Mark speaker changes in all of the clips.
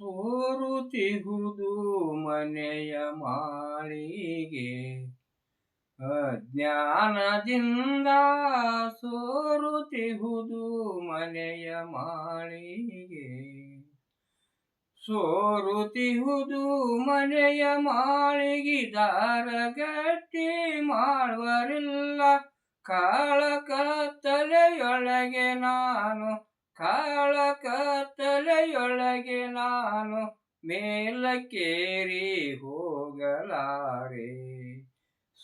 Speaker 1: ಸೋರುತಿಹುದು ಮನೆಯ ಮಾಳಿಗೆ. ಅಜ್ಞಾನದಿಂದ ಸೋರುತಿಹುದು ಮನೆಯ ಮಾಳಿಗೆ. ಸೋರುತಿಹುದು ಮನೆಯ ಮಾಳಿಗೆ ದಾರಗಟ್ಟಿ ಮಾಡುವರಿಲ್ಲ. ಕಾಳಕತ್ತಲೆಯೊಳಗೆ ನಾನು ಕಾಳ ಕತ್ತಲೆಯೊಳಗೆ ನಾನು ಮೇಲಕ್ಕೇರಿ ಹೋಗಲಾರೆ.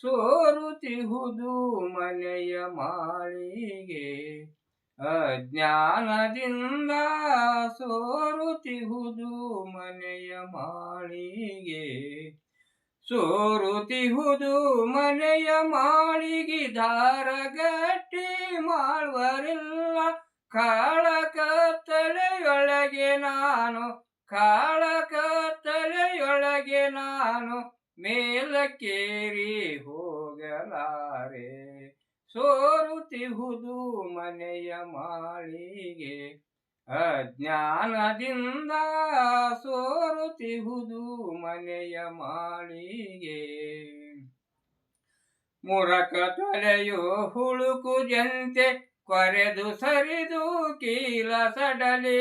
Speaker 1: ಸೋರುತಿಹುದು ಮನೆಯ ಮಾಳಿಗೆ, ಅಜ್ಞಾನದಿಂದ ಸೋರುತಿಹುದು ಮನೆಯ ಮಾಳಿಗೆ. ಸೋರುತಿಹುದು ಮನೆಯ ಮಾಳಿಗೆ ದಾರಗಟ್ಟಿ ಮಾಡುವರಿಲ್ಲ ಕಾಳಕ ನಾನು ಕಾಳ ಕತ್ತಲೆಯೊಳಗೆ ನಾನು ಮೇಲಕ್ಕೇರಿ ಹೋಗಲಾರೆ. ಸೋರುತಿಹುದು ಮನೆಯ ಮಾಳಿಗೆ ಅಜ್ಞಾನದಿಂದ ಸೋರುತಿಹುದು ಮನೆಯ ಮಾಳಿಗೆ. ಮುರಕ ತಲೆಯು ಹುಳುಕು ಜಂತೆ ಕೊರೆದು ಸರಿದು ಕೀಲ ಸಡಲೆ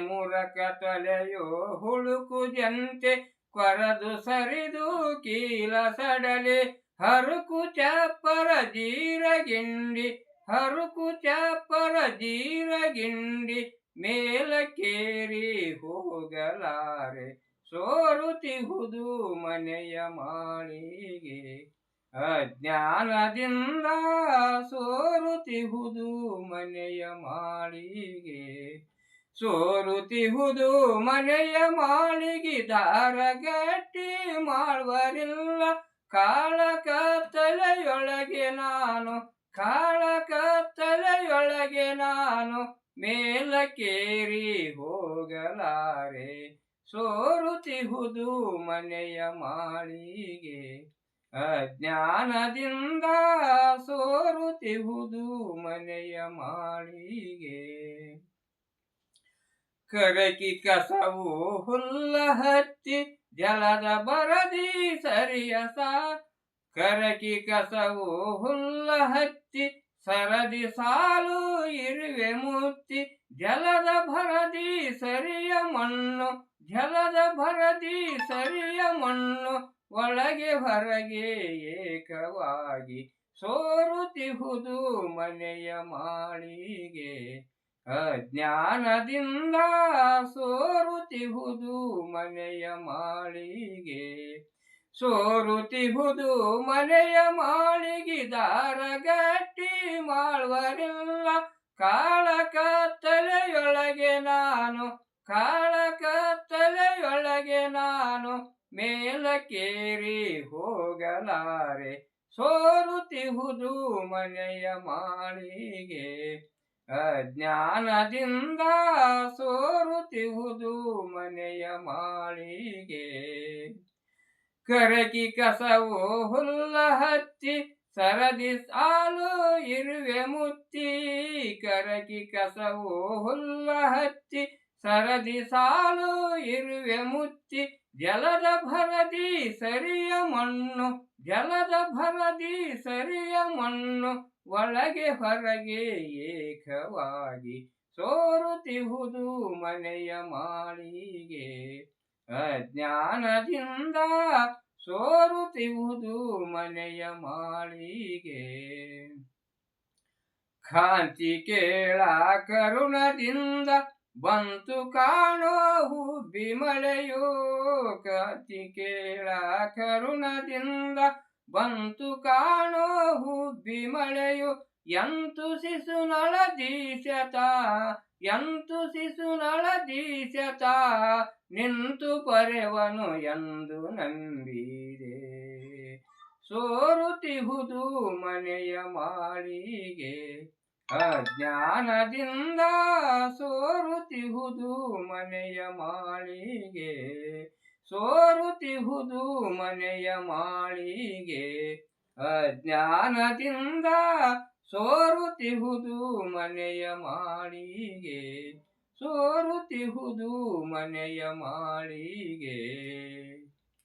Speaker 1: ಮುರಕ ತಲೆಯೋ ಹುಳುಕು ಜಂತೆ ಕೊರೆದು ಸರಿದು ಕೀಲ ಸಡಲೆ, ಹರುಕು ಚಾಪರ ಜೀರಗಿಂಡಿ, ಹರುಕು ಚಾಪರ ಜೀರಗಿಂಡಿ. ಮೇಲಕ್ಕೇರಿ ಹೋಗಲಾರೆ ಸೋರುತಿಹುದು ಮನೆಯ ಮಾಳಿಗೆ. ಅಜ್ಞಾನದಿಂದ ಸೋರುತಿಹುದು ಮನೆಯ ಮಾಳಿಗೆ. ಸೋರುತಿಹುದು ಮನೆಯ ಮಾಳಿಗೆ ದಾರಗಟ್ಟಿ ಮಾಡುವರಿಲ್ಲ. ಕಾಳ ಕತ್ತಲೆಯೊಳಗೆ ನಾನು ಕಾಳ ಕತ್ತಲೆಯೊಳಗೆ ನಾನು ಮೇಲಕ್ಕೇರಿ ಹೋಗಲಾರೆ. ಸೋರುತಿಹುದು ಮನೆಯ ಮಾಳಿಗೆ. ಅಜ್ಞಾನದಿಂದ ಸೋರುತಿಹುದು ಮನೆಯ ಮಾಳಿಗೆ. ಕರಕಿ ಕಸವು ಹುಲ್ಲ ಹತ್ತಿ ಜಲದ ಬರದಿ ಸರಿಯಸ ಕರಕಿ ಕಸವು ಹುಲ್ಲ ಹತ್ತಿ ಸರದಿ ಸಾಲು ಇರುವೆ ಮೂರ್ತಿ ಜಲದ ಭರದಿ ಸರಿಯ ಮಣ್ಣು ಜಲದ ಭರದಿ ಸರಿಯ ಮಣ್ಣು ಒಳಗೆ ಹೊರಗೆ ಏಕವಾಗಿ ಸೋರುತಿಹುದು ಮನೆಯ ಮಾಳಿಗೆ. ಅಜ್ಞಾನದಿಂದ ಸೋರುತಿಹುದು ಮನೆಯ ಮಾಳಿಗೆ. ಸೋರುತಿಹುದು ಮನೆಯ ಮಾಳಿಗೆ ದಾರಗಟ್ಟಿ ಮಾಡುವರಿಲ್ಲ ಮೇಲಕ್ಕೇರಿ ಹೋಗಲಾರೆ. ಸೋರುತಿಹುದು ಮನೆಯ ಮಾಳಿಗೆ. ಅಜ್ಞಾನದಿಂದ ಸೋರುತಿಹುದು ಮನೆಯ ಮಾಳಿಗೆ. ಕರಕಿ ಕಸವು ಹುಲ್ಲ ಹತ್ತಿ ಸರದಿ ಸಾಲು ಇರುವೆ ಮುತ್ತಿ ಕರಕಿ ಕಸವು ಹುಲ್ಲ ಹತ್ತಿ ಸರದಿ ಸಾಲು ಇರುವೆ ಮುತ್ತಿ ಜಲದ ಭರದಿ ಸರಿಯ ಮಣ್ಣು, ಜಲದ ಭರದಿ ಸರಿಯ ಮಣ್ಣು, ಒಳಗೆ ಹೊರಗೆ ಏಕವಾಗಿ ಸೋರುತಿಹುದು ಮನೆಯ ಮಾಳಿಗೆ. ಅಜ್ಞಾನದಿಂದ ಸೋರುತಿಹುದು ಮನೆಯ ಮಾಳಿಗೆ. ಕಾಂತಿ ಕೇಳ ಕರುಣದಿಂದ ಬಂತು ಕಾಣೋ ಬಿಮಳೆಯೋ ಕತಿ ಕೇಳ ಕರುಣದಿಂದ. ಬಂತು ಕಾಣೋ ಬಿಮಳೆಯು, ಎಂತು ಎಂತು ಶಿಶುನಳ ದೀಶತ ಎಂತು ಶಿಶುನಳ ದೀಶತ ನಿಂತು ಪರೆವನು ಎಂದು ನಂಬಿದೆ. ಸೋರುತಿಹುದು ಮನೆಯ ಮಾಳಿಗೆ ಅಜ್ಞಾನದಿಂದ ಸೋರುತಿಹುದು ಮನೆಯ ಮಾಳಿಗೆ. ಸೋರುತಿಹುದು ಮನೆಯ ಮಾಳಿಗೆ. ಅಜ್ಞಾನದಿಂದ ಸೋರುತಿಹುದು ಮನೆಯ ಮಾಳಿಗೆ. ಸೋರುತಿಹುದು ಮನೆಯ ಮಾಳಿಗೆ.